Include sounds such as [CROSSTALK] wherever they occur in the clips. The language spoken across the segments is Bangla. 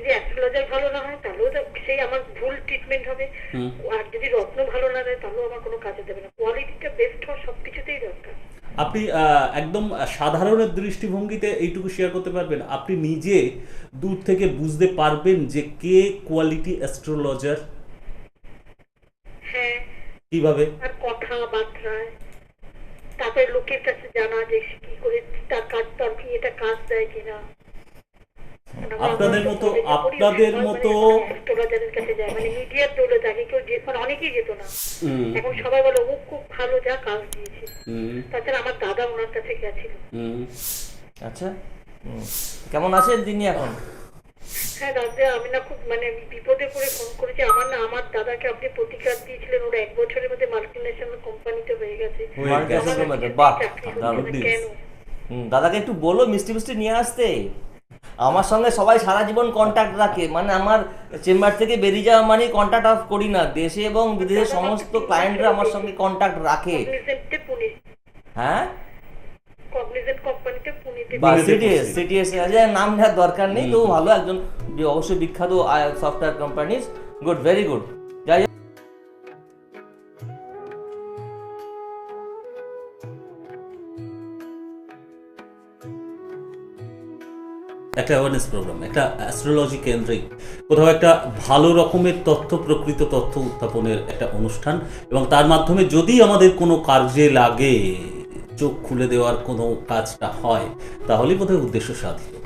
যদি অ্যাস্ট্রোলজার ভালো না হয় তাহলেও তো সেই আমার ভুল ট্রিটমেন্ট হবে। আর যদি রত্ন ভালো না দেয় তাহলেও আমার কোনো কাজে দেবে না। কোয়ালিটিটা বেস্ট হওয়া সব কিছুতেই দরকার। আপনি একদম সাধারণের দৃষ্টিভঙ্গিতে এইটুকু শেয়ার করতে পারবেন। আপনি নিজে দূর থেকে বুঝতে পারবেন যে কে কোয়ালিটি অ্যাস্ট্রোলজার হ্যাঁ। কীভাবে? আর কথাবার্তায় তারপরে লোকের কাছে জানা যে কি করে তার কাজ তার কি এটা কাজ দেয় কিনা। আপনাদের মতো আপনাদের মতো মানে অ্যাস্ট্রোলজারের কাছে যায় মানে মিডিয়ার দৌড়ে থাকে কেউ যে অনেকেই যেত না। এখন সবাই বলে ও খুব ভালো যা কাজ দিয়েছে। তাছাড়া আমার দাদা ওনার কাছে গেছিল। আচ্ছা। কেমন আছেন তিনি এখন? হ্যাঁ দাদা আমি না খুব মানে বিপদে পড়ে ফোন করেছি। আমার না আমার দাদাকে আপনি প্রতিকার দিয়েছিলেন। ওরা এক বছরের মধ্যে মাল্টি ন্যাশনাল কোম্পানিতে হয়ে গেছে। হয়ে বাহ, দাদাকে একটু বলো মিষ্টি মিষ্টি নিয়ে আসতে। আমার সঙ্গে সবাই সারা জীবন কন্ট্যাক্ট রাখে। মানে আমার চেম্বার থেকে বেরিয়ে যাওয়া মানে কন্ট্যাক্ট অফ করি না। দেশে এবং বিদেশের সমস্ত ক্লায়েন্টরা আমার সঙ্গে কন্ট্যাক্ট রাখে। হ্যাঁ। নাম নেওয়ার দরকার নেই। তো ভালো একজন যে অবশ্যই বিখ্যাত software companies good very good যাই একটা অ্যাওয়ারনেস প্রোগ্রাম একটা অ্যাস্ট্রোলজি কেন্দ্রিক, কোথাও একটা ভালো রকমের তথ্য, প্রকৃত তথ্য উত্থাপনের একটা অনুষ্ঠান এবং তার মাধ্যমে যদি আমাদের কোনো কার্যে লাগে, চোখ খুলে দেওয়ার কোনো কাজটা হয়, তাহলেই বোধহয় উদ্দেশ্য সাধিত।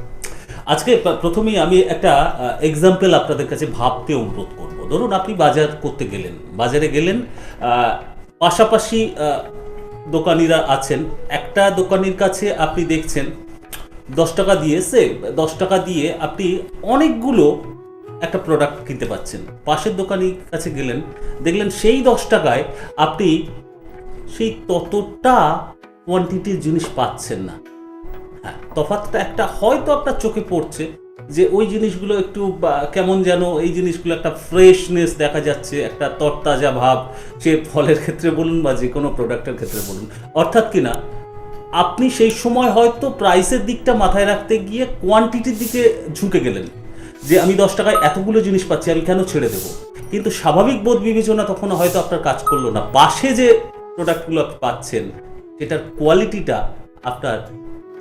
আজকে প্র- প্রথমেই আমি একটা এক্সাম্পল আপনাদের কাছে ভাবতে অনুরোধ করব। ধরুন আপনি বাজার করতে গেলেন, বাজারে গেলেন পাশাপাশি দোকানিরা আছেন, একটা দোকানির কাছে আপনি দেখছেন দশ টাকা দিয়ে সে দশ টাকা দিয়ে আপনি অনেকগুলো একটা প্রোডাক্ট কিনতে পাচ্ছেন। পাশের দোকানির কাছে গেলেন, দেখলেন সেই দশ টাকায় আপনি সেই ততটা কোয়ান্টিটির জিনিস পাচ্ছেন না। হ্যাঁ তফাৎটা একটা হয়তো আপনার চোখে পড়ছে যে ওই জিনিসগুলো একটু কেমন যেন এই জিনিসগুলো একটা ফ্রেশনেস দেখা যাচ্ছে, একটা তরতাজা ভাব সে ফলের ক্ষেত্রে বলুন বা যে কোনো প্রোডাক্টের ক্ষেত্রে বলুন। অর্থাৎ কিনা আপনি সেই সময় হয়তো প্রাইসের দিকটা মাথায় রাখতে গিয়ে কোয়ান্টিটির দিকে ঝুঁকে গেলেন। যে আমি দশ টাকায় এতগুলো জিনিস পাচ্ছি, আমি কেন ছেড়ে দেবো? কিন্তু স্বাভাবিক বোধ বিবেচনা তখন হয়তো আপনার কাজ করল না। পাশে যে প্রোডাক্টগুলো আপনি পাচ্ছেন, সেটার কোয়ালিটিটা আপনার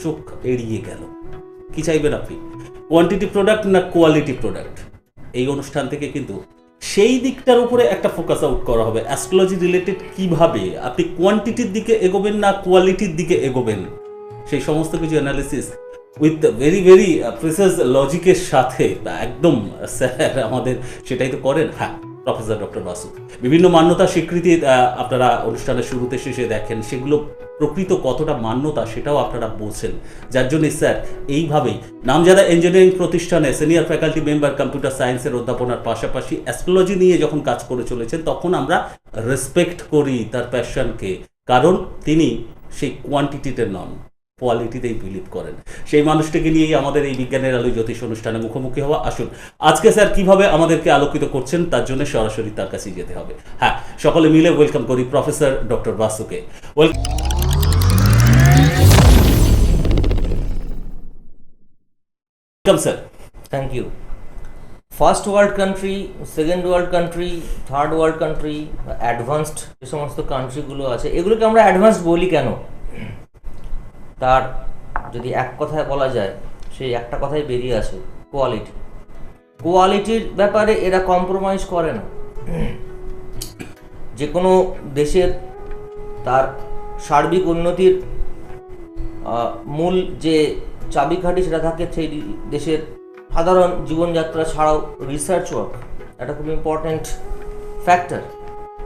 চোখ এড়িয়ে গেল। কি চাইবেন আপনি? কোয়ান্টিটি প্রোডাক্ট না কোয়ালিটি প্রোডাক্ট এই অনুষ্ঠান থেকে কিন্তু সেই দিকটার উপরে একটা ফোকাস আউট করা হবে। অ্যাস্ট্রোলজি রিলেটেড কীভাবে? আপনি কোয়ান্টিটির দিকে এগোবেন না কোয়ালিটির দিকে এগোবেন? সেই সমস্ত কিছু analysis with very very precise লজিকের সাথে একদম স্যার আমাদের সেটাই তো করেন। হ্যাঁ। প্রফেসর ডক্টর বাসু বিভিন্ন মান্যতা স্বীকৃতি আপনারা অনুষ্ঠানের শুরুতে শেষে দেখেন, সেগুলো প্রকৃত কতটা মান্যতা সেটাও আপনারা বোঝেন। যার জন্য স্যার, এইভাবেই নামজাদা ইঞ্জিনিয়ারিং প্রতিষ্ঠানে সিনিয়র ফ্যাকাল্টি মেম্বার কম্পিউটার সায়েন্সের অধ্যাপনার পাশাপাশি অ্যাস্ট্রোলজি নিয়ে যখন কাজ করে চলেছেন, তখন আমরা রেসপেক্ট করি তার প্যাশনকে কারণ তিনি সেই কোয়ান্টিটিতে নন কোয়ালিটিতেই বিলিভ করেন। সেই মানুষটিকে নিয়েই আমাদের এই বিজ্ঞানের আলো জ্যোতিষ অনুষ্ঠানে মুখোমুখি হওয়া। আসুন, আজকে স্যার কীভাবে আমাদেরকে আলোকিত করছেন তার জন্য সরাসরি তার কাছে যেতে হবে। হ্যাঁ সকলে মিলে ওয়েলকাম করি professor doctor বাসুকে। Welcome sir thank you first world country second world country third world country advanced যে সমস্ত কান্ট্রিগুলো আছে, এগুলোকে আমরা অ্যাডভান্সড বলি কেন? তার যদি এক কথায় বলা যায়, সেই একটা কথাই বেরিয়ে আসে কোয়ালিটি কোয়ালিটির ব্যাপারে এরা কম্প্রোমাইজ করে না। যে কোনো দেশের তার সার্বিক উন্নতির মূল যে চাবিকাঠি সেটা থাকে সেই দেশের সাধারণ জীবনযাত্রা ছাড়াও রিসার্চ ওয়ার্ক একটা খুব ইম্পর্ট্যান্ট ফ্যাক্টর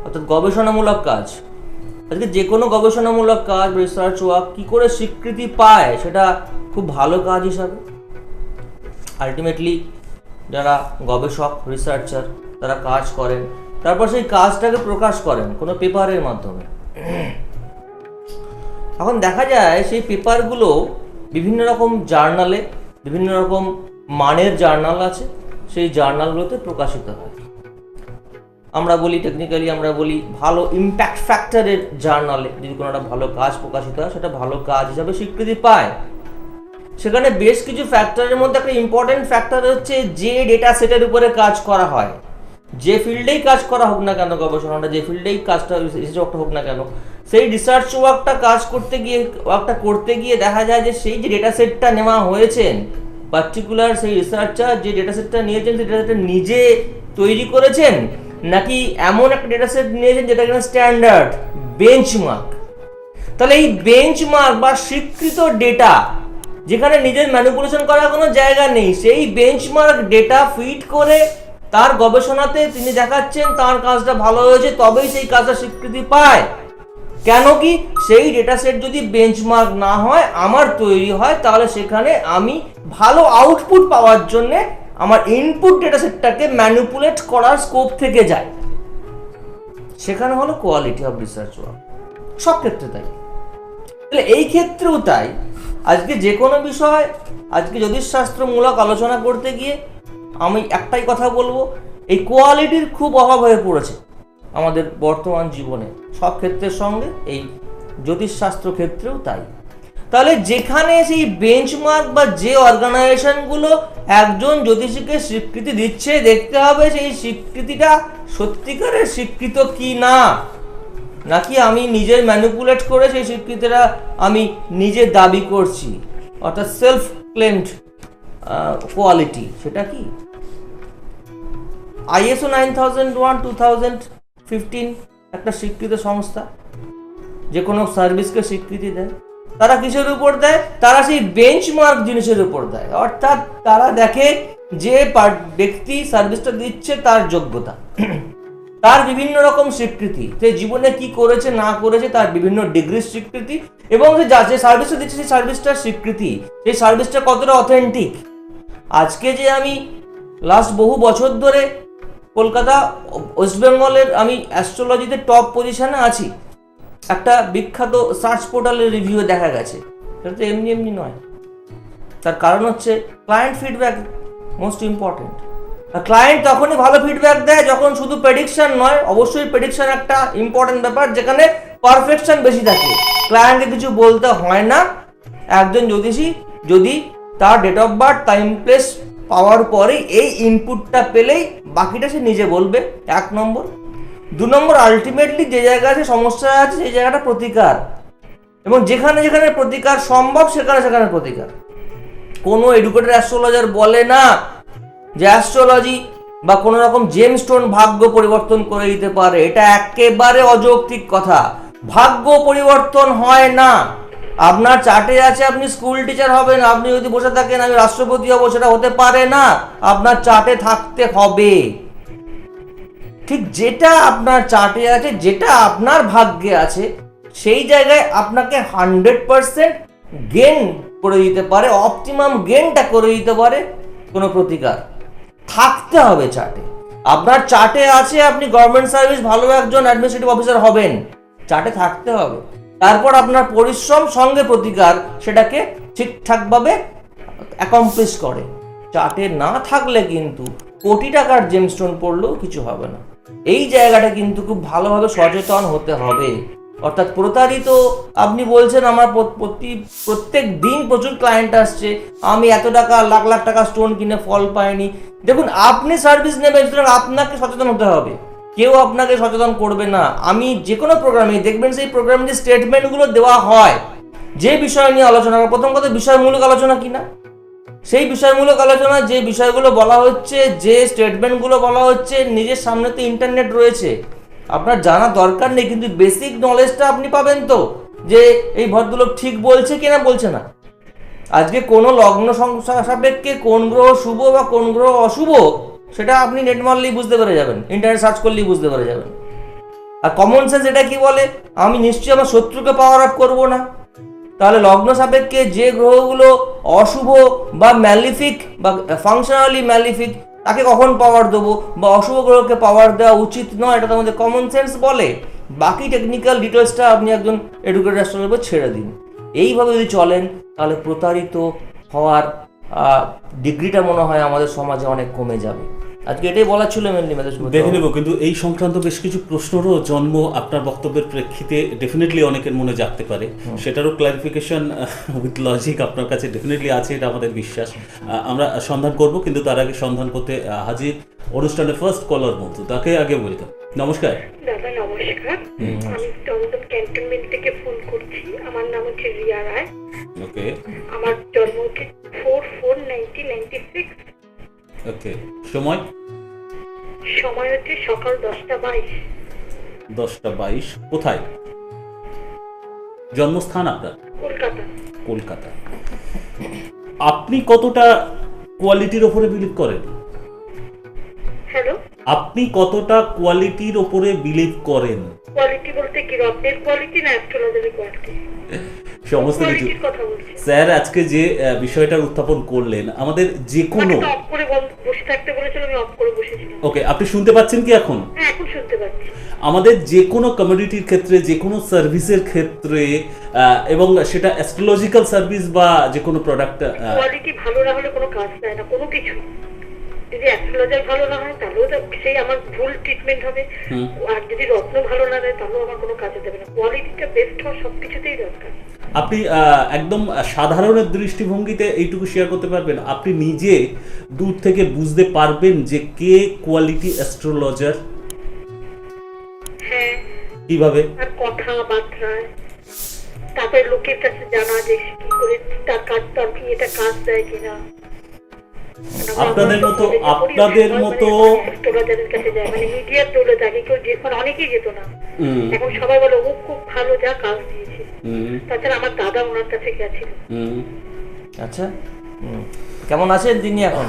অর্থাৎ গবেষণামূলক কাজ। আজকে যে কোনো গবেষণামূলক কাজ রিসার্চ ওয়ার্ক কী করে স্বীকৃতি পায় সেটা খুব ভালো কাজ হিসাবে। আলটিমেটলি যারা গবেষক রিসার্চার তারা কাজ করেন। তারপর সেই কাজটাকে প্রকাশ করেন কোনো পেপারের মাধ্যমে। এখন দেখা যায় সেই পেপারগুলো বিভিন্ন রকম জার্নালে, বিভিন্ন রকম মানের জার্নাল আছে, সেই জার্নালগুলোতে প্রকাশিত হয়। আমরা বলি টেকনিক্যালি আমরা বলি, ভালো ইম্প্যাক্ট ফ্যাক্টরের জার্নালে যদি কোনো একটা ভালো কাজ প্রকাশিত হয়, সেটা ভালো কাজ হিসাবে স্বীকৃতি পায়। সেখানে বেশ কিছু ফ্যাক্টরের মধ্যে একটা ইম্পর্টেন্ট ফ্যাক্টর হচ্ছে যে ডেটা সেটের উপরে কাজ করা হয়। যে ফিল্ডেই কাজ করা হোক না কেন, গবেষণাটা যে ফিল্ডেই কাজটা রিসার্চ ওয়ার্কটা হোক না কেন, সেই রিসার্চ ওয়ার্কটা কাজ করতে গিয়ে ওয়ার্কটা করতে গিয়ে দেখা যায় যে সেই যে ডেটা সেটটা নেওয়া হয়েছেন পার্টিকুলার সেই রিসার্চার যে ডেটা সেটটা নিয়েছেন, সেই ডেটা সেটটা নিজে তৈরি করেছেন নাকি এমন একটা ডেটা সেট নিয়েছেন যেটা কিনা স্ট্যান্ডার্ড বেঞ্চমার্ক তাহলে এই বেঞ্চমার্ক বা স্বীকৃত ডেটা যেখানে নিজের ম্যানিপুলেশন করার কোনো জায়গা নেই, সেই বেঞ্চমার্ক ডেটা ফিট করে তার গবেষণাতে তিনি দেখাচ্ছেন তার কাজটা ভালো হয়েছে, তবেই সেই কাজটা স্বীকৃতি পায়। কেন কি সেই ডেটা সেট যদি বেঞ্চমার্ক না হয়, আমার তৈরি হয়, তাহলে সেখানে আমি ভালো আউটপুট পাওয়ার জন্য আমার ইনপুট ডেটা সেটটাকে ম্যানিপুলেট করার স্কোপ থেকে যায়। সেখানে হলো কোয়ালিটি অফ রিসার্চ ওয়ার্ক সব ক্ষেত্রে তাই। তাহলে এই ক্ষেত্রেও তাই। আজকে যে কোনো বিষয়, আজকে জ্যোতিষশাস্ত্রমূলক আলোচনা করতে গিয়ে আমি একটাই কথা বলব, এই কোয়ালিটির খুব অভাব হয়ে পড়েছে আমাদের বর্তমান জীবনে। সব ক্ষেত্রের সঙ্গে এই জ্যোতিষশাস্ত্র ক্ষেত্রেও তাই। তাহলে যেখানে সেই বেঞ্চমার্ক বা যে অর্গানাইজেশনগুলো একজন জ্যোতিষীকে স্বীকৃতি দিচ্ছে, দেখতে হবে সেই স্বীকৃতিটা সত্যিকারের স্বীকৃত কি না? নাকি আমি নিজের ম্যানিপুলেট করে সেই স্বীকৃতিটা আমি নিজে দাবি করছি? অর্থাৎ সেলফ ক্লেমড কোয়ালিটি সেটা কি? ISO nine thousand one two thousand fifteen একটা স্বীকৃত সংস্থা। যে কোনো সার্ভিসকে স্বীকৃতি দেয়। তারা কিসের উপর দেয়? তারা সেই বেঞ্চমার্ক জিনিসের উপর দেয়। অর্থাৎ তারা দেখে যে ব্যক্তি সার্ভিসটা দিচ্ছে তার যোগ্যতা। [CLEARS THROAT] তার বিভিন্ন রকম স্বীকৃতি। সে জীবনে কি করেছে, না করেছে, তার বিভিন্ন ডিগ্রির স্বীকৃতি এবং সে যা যে সার্ভিসটা দিচ্ছে, সেই সার্ভিসটার স্বীকৃতি। সেই সার্ভিসটা কতটা অথেন্টিক আজকে যে আমি লাস্ট বহু বছর ধরে কলকাতা ওয়েস্ট বেঙ্গলের আমি অ্যাস্ট্রোলজিতে টপ পজিশনে আছি একটা বিখ্যাত সার্চ পোর্টালের রিভিউ দেখা গেছে। সেটা তো এমনি এমনি নয়। তার কারণ হচ্ছে client feedback most important client তখনই ভালো ফিডব্যাক দেয়, যখন শুধু প্রেডিকশন নয়, অবশ্যই প্রেডিকশন একটা ইম্পর্টেন্ট ব্যাপার, যেখানে পারফেকশন বেশি থাকে। ক্লায়েন্টকে কিছু বলতে হয় না। একজন জ্যোতিষী যদি তার date of birth time place পাওয়ার পরেই এই ইনপুটটা পেলেই বাকিটা সে নিজে বলবে। এক নম্বর। দু নম্বর আলটিমেটলি যে জায়গায় আছে, সমস্যা আছে, সেই জায়গাটা প্রতিকার। এবং যেখানে যেখানে প্রতিকার সম্ভব, সেখানে সেখানে প্রতিকার। কোনো এডুকেটেড অ্যাস্ট্রোলজার বলে না যে অ্যাস্ট্রোলজি বা কোনো রকম জেম স্টোন ভাগ্য পরিবর্তন করে দিতে পারে। এটা একেবারে অযৌক্তিক কথা। ভাগ্য পরিবর্তন হয় না। আপনার চার্টে আছে, আপনি স্কুল টিচার হবেন, আপনি যদি বসে থাকেন, আমি রাষ্ট্রপতি হব, সেটা হতে পারে না। আপনার চার্টে থাকতে হবে। ঠিক যেটা আপনার চার্টে আছে, যেটা আপনার ভাগ্যে আছে, সেই জায়গায় আপনাকে হান্ড্রেড পারসেন্ট গেন করে দিতে পারে অপটিমাম গেনটা করে দিতে পারে, কোনো প্রতিকার। থাকতে হবে চার্টে। আপনার চার্টে আছে, আপনি গভর্নমেন্ট সার্ভিস ভালো একজন অ্যাডমিনিস্ট্রেটিভ অফিসার হবেন। চার্টে থাকতে হবে। তারপর আপনার পরিশ্রম সঙ্গে প্রতিকার সেটাকে ঠিকঠাকভাবে অ্যাকমপ্লিশ করে। চার্টে না থাকলে কিন্তু কোটি টাকার জেমস্টোন পড়লেও কিছু হবে না। এই জায়গাটা কিন্তু খুব ভালোভাবে সচেতন হতে হবে। অর্থাৎ প্রতারিত, আপনি বলছেন আমার প্রতি প্রত্যেক দিন প্রচুর ক্লায়েন্ট আসছে, আমি এত টাকা, লাখ লাখ টাকা স্টোন কিনে ফল পাইনি। দেখুন, আপনি সার্ভিস নেবেন, সুতরাং আপনাকে সচেতন হতে হবে। কেউ আপনাকে সচেতন করবে না। আমি যে কোনো প্রোগ্রামে দেখবেন সেই প্রোগ্রামে যে স্টেটমেন্টগুলো দেওয়া হয়। যে বিষয় নিয়ে আলোচনা প্রথম কথা, বিষয়মূলক আলোচনা কিনা সেই বিষয়মূলক আলোচনা, যে বিষয়গুলো বলা হচ্ছে, যে স্টেটমেন্টগুলো বলা হচ্ছে, নিজের সামনে তো ইন্টারনেট রয়েছে। আপনার জানা দরকার নেই, কিন্তু বেসিক নলেজটা আপনি পাবেন তো, যে এই ভদ্রলোক ঠিক বলছে কিনা বলছে না। আজকে কোনো লগ্ন সাপেক্ষে কোন গ্রহ শুভ বা কোন গ্রহ অশুভ, সেটা আপনি নেট মারলেই বুঝতে পেরে যাবেন ইন্টারনেট সার্চ করলেই বুঝতে পেরে যাবেন। আর কমন সেন্স এটা কি বলে? আমি নিশ্চয়ই আমার শত্রুকে পাওয়ার আপ করব না। তাহলে লগ্ন সাপেক্ষে যে গ্রহগুলো অশুভ বা ম্যালিফিক বা ফাংশনালি ম্যালিফিক, তাকে কখন পাওয়ার দেবো? বা অশুভ গ্রহকে পাওয়ার দেওয়া উচিত নয়, এটা তো আমাদের কমন সেন্স বলে। বাকি টেকনিক্যাল ডিটেলসটা আপনি একজন এডুকেটেড অ্যাস্ট্রোলজার ছেড়ে দিন। এইভাবে যদি চলেন, তাহলে প্রতারিত হওয়ার ডিগ্রিটা মনে হয় আমাদের সমাজে অনেক কমে যাবে। আজকে এটাই বলার ছিল মেনলি মেসেজ দেখে নেব কিন্তু এই সংক্রান্ত বেশ কিছু প্রশ্নেরও জন্ম আপনার বক্তব্যের প্রেক্ষিতে ডেফিনেটলি অনেকের মনে জাগতে পারে। সেটারও ক্লারিফিকেশন উইথ লজিক আপনার কাছে ডেফিনেটলি আছে এটা আমাদের বিশ্বাস। আমরা সন্ধান করব কিন্তু তার আগে সন্ধান করতে হাজির অনুষ্ঠানের ফার্স্ট কলার বন্ধু তাকে আগে ওয়েলকাম নমস্কার। দাদা নমস্কার। আমি দমদম ক্যান্টনমেন্ট থেকে ফোন করছি। আমার নাম হচ্ছে রিয়া রায়। ওকে আমার জন্ম হচ্ছে four four nineteen ninety six okay সময়? সময় হচ্ছে সকাল দশটা বাইশ। দশটা বাইশ কোথায়? জন্মস্থান আপনার? কলকাতা। কলকাতা। আপনি কতটা কোয়ালিটির ওপরে বিলিভ করেন? হ্যালো? আপনি কতটা কোয়ালিটির ওপরে বিলিভ করেন? কোয়ালিটি বলতে কি রত্নের কোয়ালিটি না অ্যাস্ট্রোলজারের কোয়ালিটি সমস্ত কিছু স্যার আজকে যে বিষয়টা উত্থাপন করলেন আমাদের যে কোনো ওকে আপনি শুনতে পাচ্ছেন কি এখন? হ্যাঁ আমাদের যে কোনো কমিউনিটির ক্ষেত্রে যে কোনো সার্ভিসের ক্ষেত্রে এবং সেটা অ্যাস্ট্রোলজিক্যাল সার্ভিস বা যে কোনো প্রোডাক্ট কোয়ালিটি ভালো না হলে কোনো কাজ দেয় না কোনো কিছু। যদি অ্যাস্ট্রোলজার ভালো না হয় তাহলেও সেই আমার ভুল ট্রিটমেন্ট হবে। আর যদি রত্ন ভালো না দেয় তাহলেও আমার কোনো কাজে দেবে না। কোয়ালিটিটা বেস্ট হওয়া সব কিছুতেই দরকার। আপনি একদম সাধারণের দৃষ্টিভঙ্গিতে এইটুকু শেয়ার করতে পারবেন। আপনি নিজে দূর থেকে বুঝতে পারবেন যে কে কোয়ালিটি অ্যাস্ট্রোলজার হ্যাঁ। কীভাবে? আর কথাবার্তায় তারপরে লোকের কাছে জানা যে কি করে তার কাজ তার কি এটা কাজ দেয় কিনা। আপনাদের মতো- আপনাদের মতো- অ্যাস্ট্রোলজারের কাছে যায় মানে মিডিয়ার দৌলে থাকে কেউ যে মানে অনেকেই যেত না এখন সবাই বলে ও খুব ভালো যা কাজ দিয়েছে। তাছাড়া আমার দাদা ওনার কাছে গেছিল। আচ্ছা। কেমন আছেন তিনি এখন?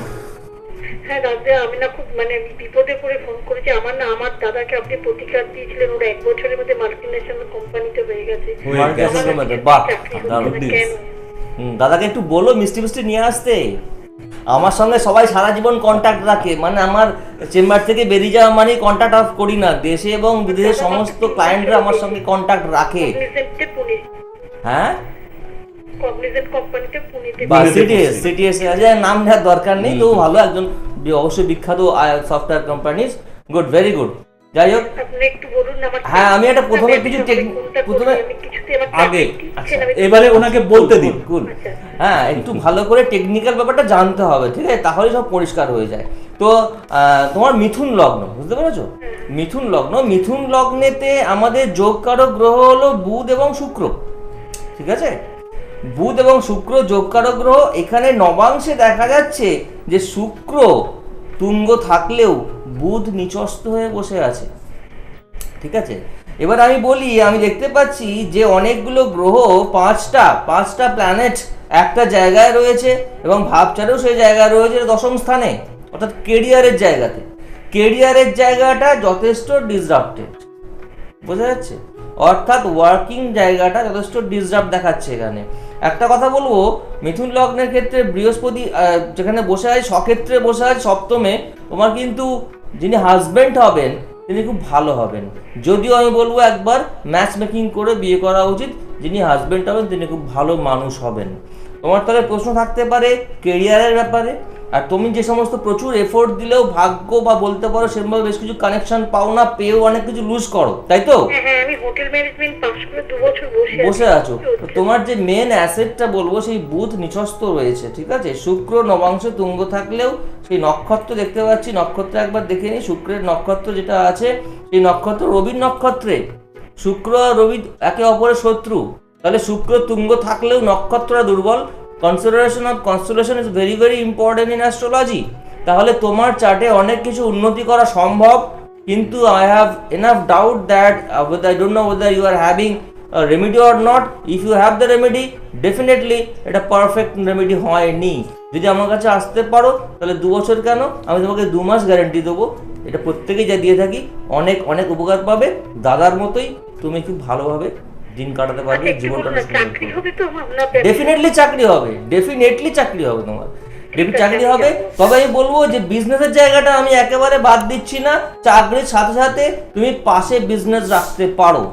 হ্যাঁ দাদা আমি না খুব মানে বিপদে পড়ে ফোন করেছি। আমার না আমার দাদাকে আপনি প্রতিকার দিয়েছিলেন। ওরা এক বছরের মধ্যে মাল্টি ন্যাশনাল কোম্পানিতে হয়ে গেছে। হয়ে গেছে। বাহ চাকরি হচ্ছে দারুণ। না, Good কেন? News. হুম, দাদাকে একটু বলো মিষ্টি মিষ্টি নিয়ে আসতে। আমার সঙ্গে সবাই সারা জীবন কন্ট্যাক্ট রাখে। মানে আমার চেম্বার থেকে বেরিয়ে যাওয়া মানে কন্ট্যাক্ট অফ করি না। দেশে এবং বিদেশে সমস্ত ক্লায়েন্টরা আমার সঙ্গে কন্ট্যাক্ট রাখে। হ্যাঁ। নাম নেওয়ার দরকার নেই। তো ভালো একজন অবশ্যই বিখ্যাত software companies good very good যাই হোক। হ্যাঁ, আমি একটা প্রথমে কিছু প্রথমে- আগে, আমি- এবারে ওনাকে বলতে দিন কুল আচ্ছা। হ্যাঁ একটু ভালো করে টেকনিক্যাল ব্যাপারটা জানতে হবে ঠিক আছে? তাহলে সব পরিষ্কার হয়ে যায়। তো তোমার মিথুন লগ্ন বুঝতে পেরেছ? মিথুন লগ্ন মিথুন লগ্নেতে আমাদের যোগকারক গ্রহ হলো বুধ এবং শুক্র ঠিক আছে? বুধ এবং শুক্র যোগকারক গ্রহ এখানে নবাংশে দেখা যাচ্ছে যে শুক্র তুঙ্গ থাকলেও বুধ নিচস্ত হয়ে বসে আছে। ঠিক আছে? এবার আমি বলি, আমি দেখতে পাচ্ছি যে অনেকগুলো গ্রহ পাঁচটা পাঁচটা প্ল্যানেট একটা জায়গায় রয়েছে এবং ভাবচারেও সেই জায়গায় রয়েছে দশম স্থানে, অর্থাৎ কেরিয়ারের জায়গাতে। কেরিয়ারের জায়গাটা যথেষ্ট ডিসরাপ্টেড বোঝা যাচ্ছে? অর্থাৎ ওয়ার্কিং জায়গাটা যথেষ্ট ডিসরাপ দেখাচ্ছে এখানে। একটা কথা বলব, মিথুন লগ্নের ক্ষেত্রে বৃহস্পতি যেখানে বসে আছে, সক্ষেত্রে বসে আছে সপ্তমে, তোমার কিন্তু যিনি হাজব্যান্ড হবেন, তিনি খুব ভালো হবেন। যদিও আমি বলব একবার ম্যাচ মেকিং করে বিয়ে করা উচিত। যিনি হাজব্যান্ড হবেন, তিনি খুব ভালো মানুষ হবেন। তোমার তাহলে প্রশ্ন থাকতে পারে কেরিয়ারের ব্যাপারে? আর তুমি যে সমস্ত প্রচুর এফোর্ট দিলেও ভাগ্য বা বলতে পারো সেরকম বেশ কিছু কানেকশন পাও না পেয়েও অনেক কিছু লুজ করো তাই তো? হ্যাঁ হ্যাঁ আমি হোটেল ম্যানেজমেন্ট পাস করে দু বছর বসে বসে আছো। তোমার যে মেন অ্যাসেটটা বলব সেই বুধ নিচস্ত রয়েছে ঠিক আছে? শুক্র নবাংশ তুঙ্গ থাকলেও সেই নক্ষত্র দেখতে পাচ্ছি নক্ষত্র একবার দেখে নিই শুক্রের নক্ষত্র যেটা আছে সেই নক্ষত্র রবির নক্ষত্রে। শুক্র আর রবি একে অপরের শত্রু তাহলে শুক্র তুঙ্গ থাকলেও নক্ষত্রটা দুর্বল consideration of constellation is very very important in astrology তাহলে তোমার চার্টে অনেক কিছু উন্নতি করা সম্ভব, কিন্তু I have enough doubt that with I don't know whether you are having remedy or not if you have the remedy definitely এটা পারফেক্ট রেমেডি হয়নি। যদি আমার কাছে আসতে পারো, তাহলে দু বছর কেন? আমি তোমাকে দু মাস গ্যারেন্টি দেবো। এটা প্রত্যেকেই যা দিয়ে থাকি, অনেক অনেক উপকার পাবে। দাদার মতোই তুমি খুব ভালোভাবে দিন কাটাতে পারবে আচ্ছা, জীবনটা? ডেফিনেটলি চাকরি হবে ডেফিনেটলি চাকরি হবে তোমার। ডেফি চাকরি হবে তবে আমি বলব যে বিজনেসের জায়গাটা আমি একেবারে বাদ দিচ্ছি না চাকরির সাথে সাথে তুমি পাশে বিজনেস রাখতে পারো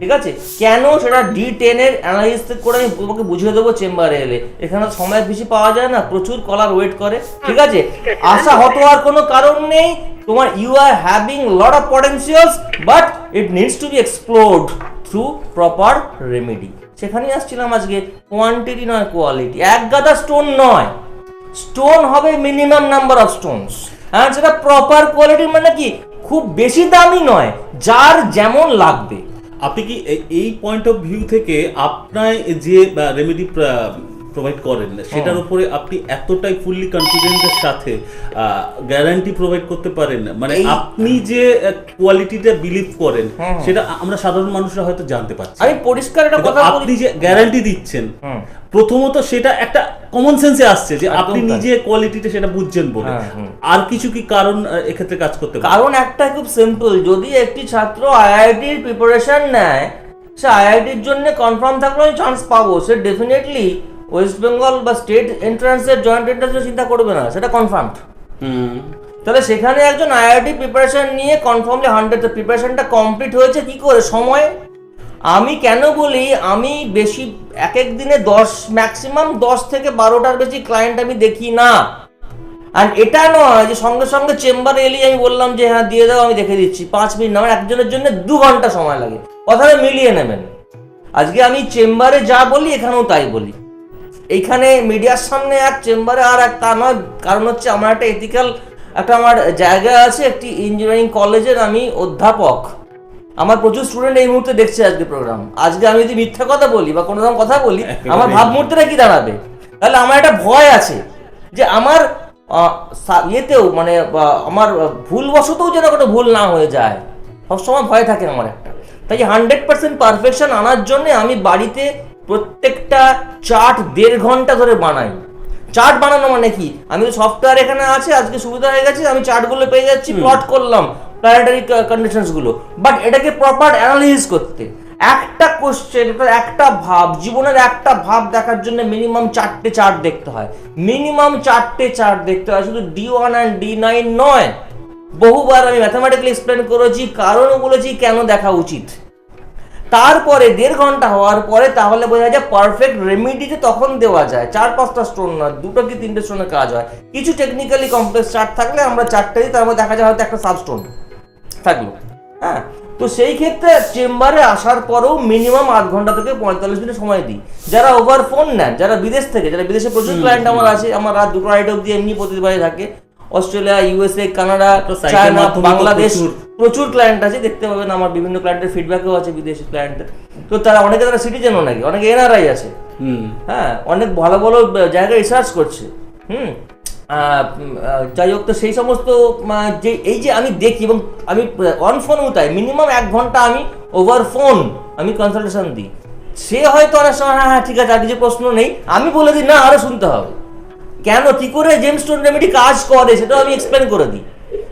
ঠিক আছে? কেন সেটা ডি টেনের অ্যানালিস করে আমি তোমাকে বুঝিয়ে দেবো চেম্বারে এলে। এখানে সময় বেশি পাওয়া যায় না প্রচুর কলার ওয়েট করে ঠিক আছে? ঠিক আছে। আশা হত হওয়ার কোনো কারণ নেই তোমার you are having lot of potentials but it needs to be explored through proper remedy সেখানেই আসছিলাম আজকে। কোয়ান্টিটি নয় কোয়ালিটি এক গাদা স্টোন নয়। স্টোন হবে মিনিমাম নাম্বার অফ স্টোনস আর সেটা প্রপার কোয়ালিটি মানে কি? খুব বেশি দামি নয়, যার যেমন লাগবে। আপনি কি এই পয়েন্ট অফ ভিউ থেকে আপনার যে রেমেডি প্রোভাইড করেন। না সেটার উপরে আপনি এতটাই ফুললি কনফিডেন্টের সাথে গ্যারান্টি প্রোভাইড করতে পারেন। না মানে আপনি যে কোয়ালিটিটা বিলিভ করেন সেটা আমরা সাধারণ মানুষরা হয়তো জানতে পারছি। আমি পরিষ্কার একটা কথা আপনি যে গ্যারান্টি দিচ্ছেন প্রথমত সেটা একটা কমন সেন্সে আসছে যে আপনি নিজে কোয়ালিটিটা সেটা বুঝছেন বলে। হ্যাঁ, আর কিছু কি কারণ এক্ষেত্রে কাজ করতে কারণ একটা খুব সিম্পল যদি একটি ছাত্র আইআইটির প্রিপারেশন নেয় সে আইআইটির জন্য কনফার্ম থাকলে আমি চান্স পাবো। সে ডেফিনেটলি ওয়েস্ট বেঙ্গল বা স্টেট এন্ট্রান্সের জয়েন্ট এন্ট্রান্সের চিন্তা করবে না সেটা কনফার্ম হুম। তাহলে সেখানে একজন আইআইটি প্রিপারেশন নিয়ে কনফার্মলি হান্ড্রেড প্রিপারেশনটা কমপ্লিট হয়েছে কি করে? সময়? আমি কেন বলি আমি বেশি এক এক দিনে দশ ম্যাক্সিমাম দশ থেকে বারোটার বেশি ক্লায়েন্ট আমি দেখি না। আর এটা নয় যে সঙ্গে সঙ্গে চেম্বারে এলেই আমি বললাম যে হ্যাঁ দিয়ে দাও আমি দেখে দিচ্ছি। পাঁচ মিনিট না আমার একজনের জন্য দু ঘণ্টা সময় লাগে। কথাটা মিলিয়ে নেবেন। আজকে আমি চেম্বারে যা বলি এখানেও তাই বলি। এইখানে মিডিয়ার সামনে এক চেম্বারে আর এক তা নয় কারণ হচ্ছে আমার একটা এথিক্যাল একটা আমার জায়গা আছে একটি ইঞ্জিনিয়ারিং কলেজের আমি অধ্যাপক। আমার প্রচুর স্টুডেন্ট এই মুহূর্তে দেখছে আজকে প্রোগ্রাম আজকে আমি যদি মিথ্যা কথা বলি বা কোনো রকম কথা বলি [LAUGHS] আমার ভাবমূর্তিটা কি দাঁড়াবে? তাহলে আমার একটা ভয় আছে যে আমার ইয়েতেও মানে আমার ভুলবশতও যেন কোনো ভুল না হয়ে যায়। সবসময় ভয় থাকে আমার একটা। তাই হান্ড্রেড পার্সেন্ট পারফেকশন আনার জন্য আমি বাড়িতে প্রত্যেকটা চার্ট দেড় ঘণ্টা ধরে বানাই। চার্ট বানানো মানে কি? আমি তো সফটওয়্যার এখানে আছে আজকে সুবিধা হয়ে গেছে আমি চার্টগুলো পেয়ে যাচ্ছি প্লট করলাম প্ল্যানেটারি কন্ডিশনসগুলো বাট এটাকে প্রপার অ্যানালিসিস করতে একটা কোশ্চেন একটা ভাব জীবনের একটা ভাব দেখার জন্য মিনিমাম চারটে চার্ট দেখতে হয়। মিনিমাম চারটে চার্ট দেখতে হয় শুধু D one and D nine নয়। বহুবার আমি ম্যাথামেটিক্যালি এক্সপ্লেন করেছি কারণও বলেছি কেন দেখা উচিত। তারপরে দেড় ঘণ্টা হওয়ার পরে তাহলে বোঝা যায় পারফেক্ট রেমিডিতে তখন দেওয়া যায়। চার পাঁচটা স্টোন নয় দুটো কি তিনটে স্টোনের কাজ হয়। কিছু টেকনিক্যালি কমপ্লেক্স চার্ট থাকলে আমরা চারটে দিই তার মধ্যে দেখা যায় হয়তো একটা সাবস্টোন থাকল। হ্যাঁ? তো সেই ক্ষেত্রে চেম্বারে আসার পরেও মিনিমাম আধ ঘণ্টা থেকে পঁয়তাল্লিশ মিনিট সময় দিই। যারা ওভার ফোন নেন যারা বিদেশ থেকে যারা বিদেশে প্রচুর ক্লায়েন্ট আমার আছে আমার রাত দুটো আড়াইটা অব্দি এমনি প্রতিবারে থাকে Australia USA Canada China Bangladesh প্রচুর- ক্লায়েন্ট আছে দেখতে পাবেন আমার বিভিন্ন ক্লায়েন্টের ফিডব্যাকও আছে বিদেশি ক্লায়েন্টের তো তারা অনেকে তারা সিটিজেনও নাকি? অনেকে এনআরআই আছে। হ্যাঁ অনেক ভালো ভালো জায়গায় রিসার্চ করছে। হুম। যাই হোক তো সেই সমস্ত যে এই যে আমি দেখি এবং আমি অন ফোন তাই মিনিমাম এক ঘণ্টা আমি ওভার ফোন আমি কনসালটেশন দিই। সে হয়তো অনেক সময় হ্যাঁ হ্যাঁ ঠিক আছে আর কিছু প্রশ্ন নেই। আমি বলে দিই না আরও শুনতে হবে। কেন? কি করে জেমস স্টোন রেমেডি কাজ করে? সেটাও আমি এক্সপ্লেন করে দিই।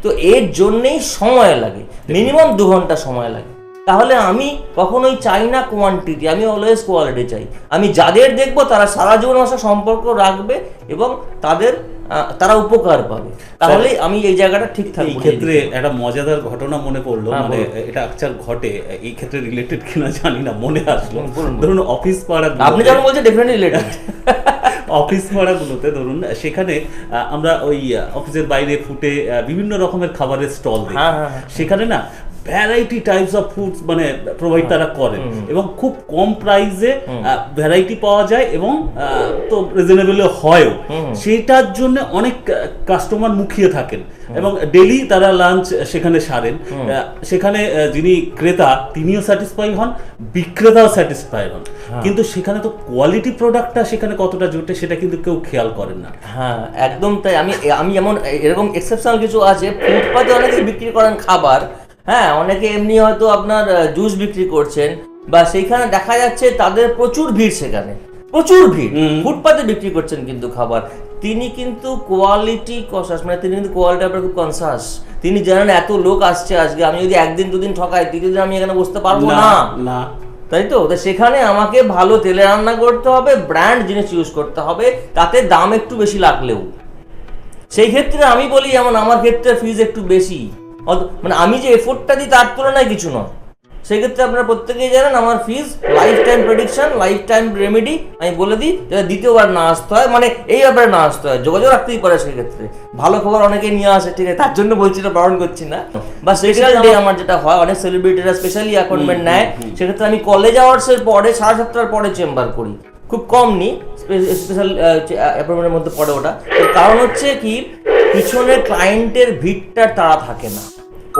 তো এর জন্যেই সময় লাগে। মিনিমাম দু ঘণ্টা সময় লাগে। তাহলে আমি কখনোই চাই না কোয়ান্টিটি আমি অলওয়েজ কোয়ালিটি চাই। আমি যাদের দেখব তারা সারা জীবন আমার সম্পর্ক রাখবে এবং তাদের তারা উপকার পাবে। তাহলে আমি এই জায়গাটা ঠিক এই ক্ষেত্রে একটা মজাদার ঘটনা মনে পড়ল। হ্যাঁ, মানে এটা আকচার ঘটে। এই ক্ষেত্রে রিলেটেড কিনা জানি না মনে আসলো। ধরুন অফিস পাড়া আপনি যখন বলছেন ডেফিনেটলি রিলেটেড অফিস পাড়াগুলোতে ধরুন সেখানে আমরা ওই অফিসের বাইরে ফুটে বিভিন্ন রকমের খাবারের স্টল হ্যাঁ, হ্যাঁ, হ্যাঁ। সেখানে না ভ্যারাইটি টাইপস অফ ফুডস মানে প্রোভাইড তারা করেন এবং খুব কম প্রাইসে ভ্যারাইটি পাওয়া যায় এবং তো রিজনেবল হয়ও। সেটার জন্য অনেক কাস্টমার মুখিয়ে থাকেন। এবং ডেলি তারা লাঞ্চ সেখানে সারেন। সেখানে যিনি ক্রেতা তিনিও স্যাটিসফাই হন বিক্রেতাও স্যাটিসফাই হন। কিন্তু সেখানে তো কোয়ালিটি প্রোডাক্টটা সেখানে কতটা জোটে সেটা কিন্তু কেউ খেয়াল করেন না। হ্যাঁ একদম তাই। আমি আমি এমন এরকম এক্সেপশনাল কিছু আছে ফুটপাতে অনেকে বিক্রি করেন খাবার হ্যাঁ অনেকে এমনি হয়তো আপনার জুস বিক্রি করছেন বা সেইখানে দেখা যাচ্ছে তাদের প্রচুর ভিড় সেখানে। প্রচুর ভিড়। ফুটপাতে বিক্রি করছেন কিন্তু খাবার। তিনি কিন্তু কোয়ালিটি কনসাস মানে তিনি কিন্তু কোয়ালিটি আপনার খুব কনসাস তিনি জানেন এত লোক আসছে আজকে আমি যদি একদিন দুদিন ঠকাই তৃতীয় দিন আমি এখানে বসতে পারব না না। তাই তো? সেখানে আমাকে ভালো তেলে রান্না করতে হবে ব্র্যান্ড জিনিস ইউজ করতে হবে তাতে দাম একটু বেশি লাগলেও। সেই ক্ষেত্রে আমি বলি যেমন আমার ক্ষেত্রে ফিজ একটু বেশি। মানে আমি যে এফোর্টটা দিই তার তুলনায় কিছু নয়। সেক্ষেত্রে আপনারা প্রত্যেকেই জানেন আমার fees lifetime prediction lifetime remedy আমি বলে দিই যাতে দ্বিতীয়বার না আসতে হয় মানে এই ব্যাপারে না আসতে হয় যোগাযোগ রাখতেই পারে সেক্ষেত্রে। ভালো খবর অনেকেই নিয়ে আসে ঠিক আছে তার জন্য বলছি না বারণ করছি না। বা স্পেশাল ডে আমার যেটা হয় অনেক সেলিব্রিটিরা স্পেশালি অ্যাপয়েন্টমেন্ট নেয়। সেক্ষেত্রে আমি কলেজ আওয়ার্সের পরে সাড়ে সাতটার পরে চেম্বার করি। খুব কম নি স্পেশাল অ্যাপয়েন্টমেন্টের মধ্যে পড়ে ওটা। কারণ হচ্ছে কি পিছনে ক্লায়েন্টের ভিড়টা তারা থাকে না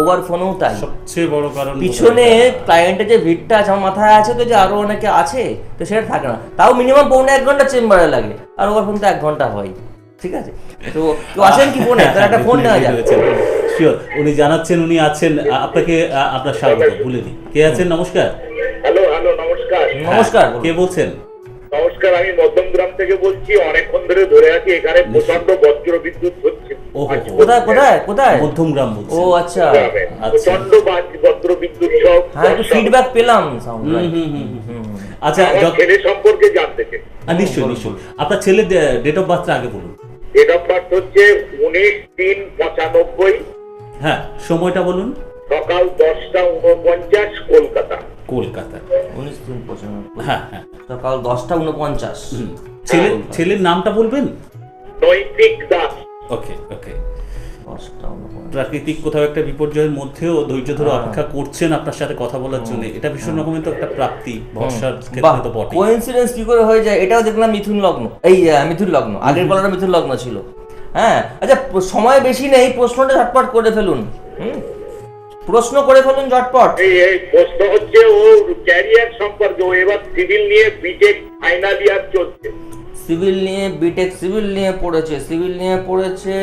ওভার ফোনেও তাই সবচেয়ে বড় কারণ পিছনে ক্লায়েন্টের যে ভিড়টা আছে আমার মাথায় আছে তো যে আরও অনেকে আছে তো সেটা থাকে না তাও মিনিমাম পৌনে এক ঘণ্টা চেম্বারে লাগে আর ওভার ফোন তো এক ঘণ্টা হয় ঠিক আছে তো কেউ আসেন কি ফোনে তার একটা ফোন নেওয়া যায় শিওর উনি জানাচ্ছেন উনি আছেন আপনাকে আপনার স্বাগত ভুলে দিই কে আছেন নমস্কার হ্যালো হ্যালো নমস্কার নমস্কার কে বলছেন নমস্কার আমি মধ্যমগ্রাম থেকে বলছি অনেকক্ষণ ধরে ধরে আছি এখানে প্রচণ্ড বজ্র বিদ্যুৎ হচ্ছে। কোথায় কোথায় কোথায়? মধ্যমগ্রাম ও আচ্ছা। গ্রামে। আচ্ছা। প্রচণ্ড বজ্র বিদ্যুৎ সব হ্যাঁ একটু ফিডব্যাক পেলাম সাউন্ড হুম, হুম, হুম, হুম। আচ্ছা ছেলে সম্পর্কে জানতে চাই। নিশ্চয়ই নিশ্চয়ই। আপনার ছেলের ডেট অফ বার্থটা আগে বলুন। ডেট অফ বার্থ হচ্ছে উনিশ তিন পঁচানব্বই। হ্যাঁ সময়টা বলুন। সকাল দশটা উনপঞ্চাশ কলকাতা। কলকাতা। উনিশ তিন পঁচানব্বই। হ্যাঁ হ্যাঁ। সকাল দশটা উনপঞ্চাশ। ছেলে ছেলের নামটা বলবেন? নৈতিক দাস। ওকে ওকে প্রাকৃতিক কোথাও একটা বিপর্যয়ের মধ্যেও ধৈর্য ধরে হ্যাঁ। অপেক্ষা করছেন আপনার সাথে কথা বলার জন্য। এটা ভীষণ রকমের তো একটা প্রাপ্তি। ভরসার ক্ষেত্রে তো বটে কোইন্সিডেন্স কি করে হয়ে যায়? এটাও দেখলাম মিথুন লগ্ন। এই মিথুন লগ্ন। আগের বলাটা মিথুন লগ্ন ছিল। হ্যাঁ আচ্ছা সময় বেশি নেই প্রশ্নটা ঝটপট করে ফেলুন। হুম? প্রশ্ন করে ফেলুন ঝটপট। এই এই প্রশ্ন হচ্ছে ও ক্যারিয়ার সম্পর্কে। ও এবার সিভিল নিয়ে বিটেক ফাইনাল ইয়ার চলছে। সিভিল নিয়ে বিটেক সিভিল নিয়ে পড়েছে সিভিল নিয়ে পড়েছে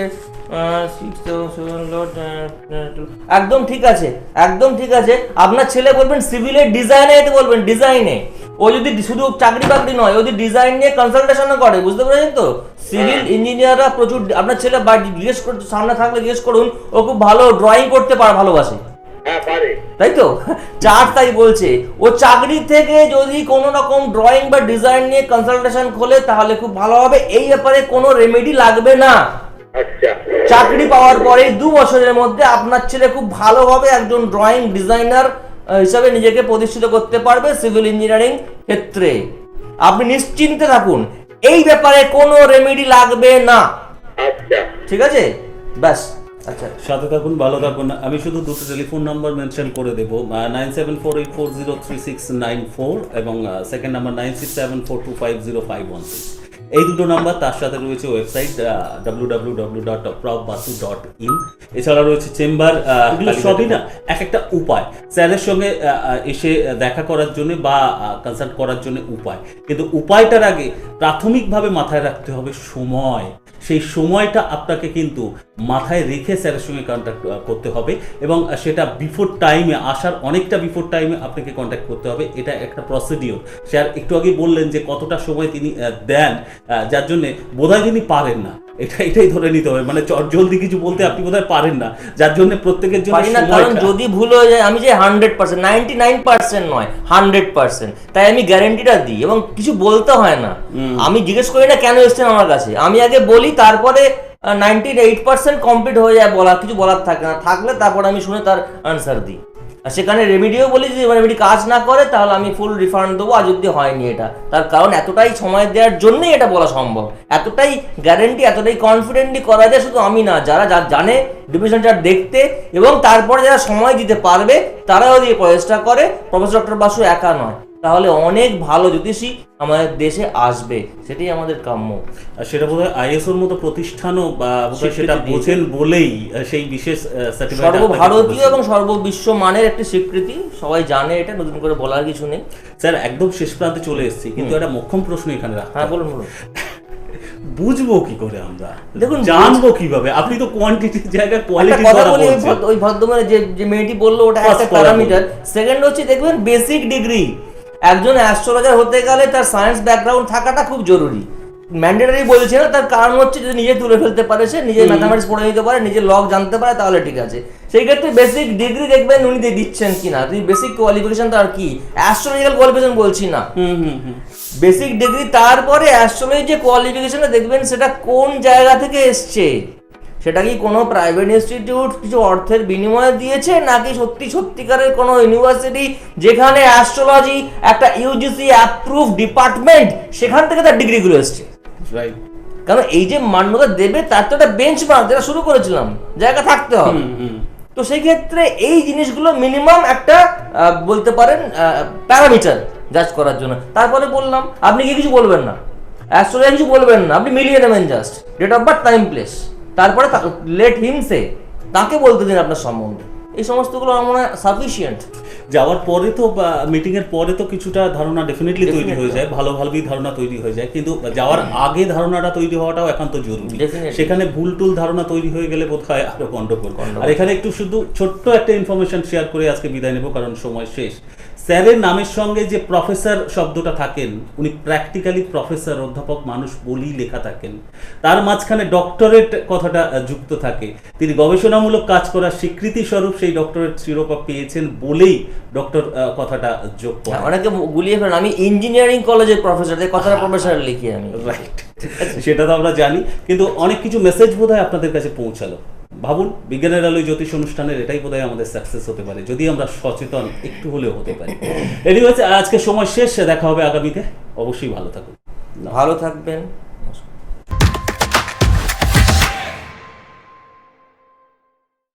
সিক্স সেভেন একদম ঠিক আছে একদম ঠিক আছে। আপনার ছেলে বলবেন সিভিলের ডিজাইনে এতে বলবেন ডিজাইনে। ও যদি শুধু চাকরি বাকরি নয় ও যদি ডিজাইন নিয়ে কনসালটেশনও করে বুঝতে পেরেছেন তো? সিভিল ইঞ্জিনিয়াররা প্রচুর আপনার ছেলে বাড়ি জিজ্ঞেস করতে সামনে থাকলে জিজ্ঞেস করুন ও খুব ভালো ড্রয়িং করতে পারে ভালোবাসে। হ্যাঁ তাই তো? চার তাই বলছে। ও চাকরি থেকে যদি কোনো রকম ড্রয়িং বা ডিজাইন নিয়ে কনসালটেশন খোলে তাহলে খুব ভালো হবে। এই ব্যাপারে কোনো রেমেডি লাগবে না। আচ্ছা। চাকরি পাওয়ার পরে দু বছরের মধ্যে আপনার ছেলে খুব ভালোভাবে একজন ড্রয়িং ডিজাইনার হিসাবে নিজেকে প্রতিষ্ঠিত করতে পারবে সিভিল ইঞ্জিনিয়ারিং ক্ষেত্রে। আপনি নিশ্চিন্তে থাকুন। এই ব্যাপারে কোনো রেমেডি লাগবে না। আচ্ছা। ঠিক আছে? ব্যাস। আচ্ছা। সাথে থাকুন ভালো থাকুন। আমি শুধু দুটো টেলিফোন নাম্বার মেনশন করে দেবো। Nine seven four eight four zero three six nine four এবং second number nine six seven four two five zero five one six এই দুটো নাম্বার তার সাথে রয়েছে website W W W dot Basu dot in এছাড়া রয়েছে চেম্বার এগুলো সবই না। এক একটা উপায়। স্যারের সঙ্গে এসে দেখা করার জন্য বা কনসাল্ট করার জন্য উপায়। কিন্তু উপায়টার আগে প্রাথমিকভাবে মাথায় রাখতে হবে সময়। সেই সময়টা আপনাকে কিন্তু মাথায় রেখে স্যারের সঙ্গে কন্ট্যাক্ট করতে হবে এবং সেটা বিফোর টাইমে আসার অনেকটা বিফোর টাইমে আপনাকে কন্ট্যাক্ট করতে হবে। এটা একটা প্রসিডিওর স্যার একটু আগে বললেন যে কতটা সময় তিনি দেন যার জন্যে বোধহয় তিনি পারেন না। এটা এটাই ধরে নিতে হবে। মানে জলদি কিছু বলতে আপনি বোধহয় পারেন না। যার জন্য প্রত্যেকের জন্য পারি না কারণ যদি ভুল হয়ে যায় আমি যে hundred percent ninety nine percent নয় হান্ড্রেড পার্সেন্ট তাই আমি গ্যারেন্টিটা দিই এবং কিছু বলতে হয় না। আমি জিজ্ঞেস করি না কেন এসছেন আমার কাছে? আমি আগে বলি তারপরে নাইনটি এইট পার্সেন্ট কমপ্লিট হয়ে যায় বলা কিছু বলার থাকে না। থাকলে তারপর আমি শুনে তার আনসার দিই। আর সেখানে রেমিডিও বলি যে রেমিডি কাজ না করে, তাহলে আমি ফুল রিফান্ড দেবো আর যদি হয়নি এটা। তার কারণ এতটাই সময় দেওয়ার জন্যই এটা বলা সম্ভব। এতটাই গ্যারেন্টি এতটাই কনফিডেন্টলি করা যায় শুধু আমি না, যারা যা জানে ডিভিশন চার্ট দেখতে, এবং তারপরে যারা সময় দিতে পারবে, তারাও দিয়ে প্রচেষ্টা করে। প্রফেসর ডক্টর বাসু একা নয়। তাহলে অনেক ভালো জ্যোতিষী আমাদের দেশে আসবে। সেটাই আমাদের কাম্য। আর সেটা বোধহয় আইএসওর মতো প্রতিষ্ঠানও বা সেটা বোঝেন বলেই সেই বিশেষ সর্বভারতীয় এবং সর্ববিশ্ব মানের একটি স্বীকৃতি। সবাই জানে এটা নতুন করে বলার কিছু নেই। স্যার একদম শেষ প্রান্তে চলে এসেছি কিন্তু একটা মোক্ষম প্রশ্ন এখানে রাখতে হ্যাঁ বলুন বলুন। বুঝব কি করে আমরা? দেখুন, জানব কীভাবে? আপনি তো কোয়ান্টিটির জায়গায় কোয়ালিটি কথা বলি ওই বলছেন ভদ্র- ওই যে যে মেয়েটি বলল ওটা একটা প্যারামিটার সেকেন্ড হচ্ছে দেখবেন বেসিক ডিগ্রি একজন অ্যাস্ট্রোলজার হতে গেলে তার সায়েন্স ব্যাকগ্রাউন্ড থাকাটা খুব জরুরি। ম্যান্ডেটারি বলছে না তার কারণ হচ্ছে যদি নিজে তুলে ফেলতে পারে সে নিজে ম্যাথামেটিক্স পড়ে নিতে পারে নিজে লগ জানতে পারে তাহলে ঠিক আছে। সেই ক্ষেত্রে বেসিক ডিগ্রি দেখবেন উনি দিয়ে দিচ্ছেন কিনা। তুই বেসিক কোয়ালিফিকেশন তার কি? অ্যাস্ট্রোলজিক্যাল কোয়ালিফিকেশন বলছি না। হুম হুম হুম। বেসিক ডিগ্রি তারপরে অ্যাস্ট্রোলজি যে কোয়ালিফিকেশনটা দেখবেন সেটা কোন জায়গা থেকে এসছে? সেটা কি কোনো প্রাইভেট ইনস্টিটিউট কিছু অর্থের বিনিময়ে দিয়েছে? নাকি সত্যি সত্যিকারের কোনো ইউনিভার্সিটি যেখানে অ্যাস্ট্রোলজি একটা ইউজিসি অ্যাপ্রুভ ডিপার্টমেন্ট সেখান থেকে তার ডিগ্রিগুলো এসছে? রাইট কারণ এই যে মান্যতা দেবে তার তো একটা বেঞ্চমার্ক যেটা শুরু করেছিলাম জায়গা থাকতে হবে। তো সেই ক্ষেত্রে এই জিনিসগুলো মিনিমাম একটা বলতে পারেন প্যারামিটার জাজ করার জন্য। তারপরে বললাম আপনি কি কিছু বলবেন না? অ্যাস্ট্রোলজি কিছু বলবেন না আপনি মিলিয়ে নেবেন just date of birth time place তারপরে লেট হিম সে তাকে বলতে দিন আপনার সম্বন্ধে। এই সমস্তগুলো আমার মনে হয় সাফিসিয়েন্ট যাওয়ার পরে তো মিটিং এর পরে তো কিছুটা ধারণা ডেফিনেটলি তৈরি হয়ে যায় ভালো ভালোই ধারণা তৈরি হয়ে যায় কিন্তু যাওয়ার আগে ধারণাটা তৈরি হওয়াটাও একান্ত জরুরি। সেখানে ভুল টুল ধারণা তৈরি হয়ে গেলে বোধ হয় আরও গন্ডগোল। আর এখানে একটু শুধু ছোট্ট একটা ইনফরমেশন শেয়ার করে আজকে বিদায় নেব কারণ সময় শেষ। স্যারের নামের সঙ্গে যে প্রফেসর শব্দটা থাকেন উনি প্র্যাকটিক্যালি প্রফেসর অধ্যাপক মানুষ বলেই লেখা থাকেন। তার মাঝখানে ডক্টরেট কথাটা যুক্ত থাকে। তিনি গবেষণামূলক কাজ করার স্বীকৃতি স্বরূপ সেই ডক্টরেট শিরোপা পেয়েছেন বলেই ডক্টর কথাটা যোগ হ্যাঁ, অনেকে গুলিয়ে ফেলেন। আমি ইঞ্জিনিয়ারিং কলেজের প্রফেসর কথাটা প্রফেসর লিখি আমি। রাইট সেটা তো আমরা জানি কিন্তু অনেক কিছু মেসেজ বোধহয় আপনাদের কাছে পৌঁছালো। ভাবুন, বিজ্ঞানের আলোয় জ্যোতিষ অনুষ্ঠানের এটাই বোধহয় আমাদের সাকসেস হতে পারে, যদি আমরা সচেতন একটু হলেও হতে পারি। এনিওয়েজ আজকে সময় শেষ, দেখা হবে আগামীতে। অবশ্যই ভালো থাকুন। ভালো থাকবেন।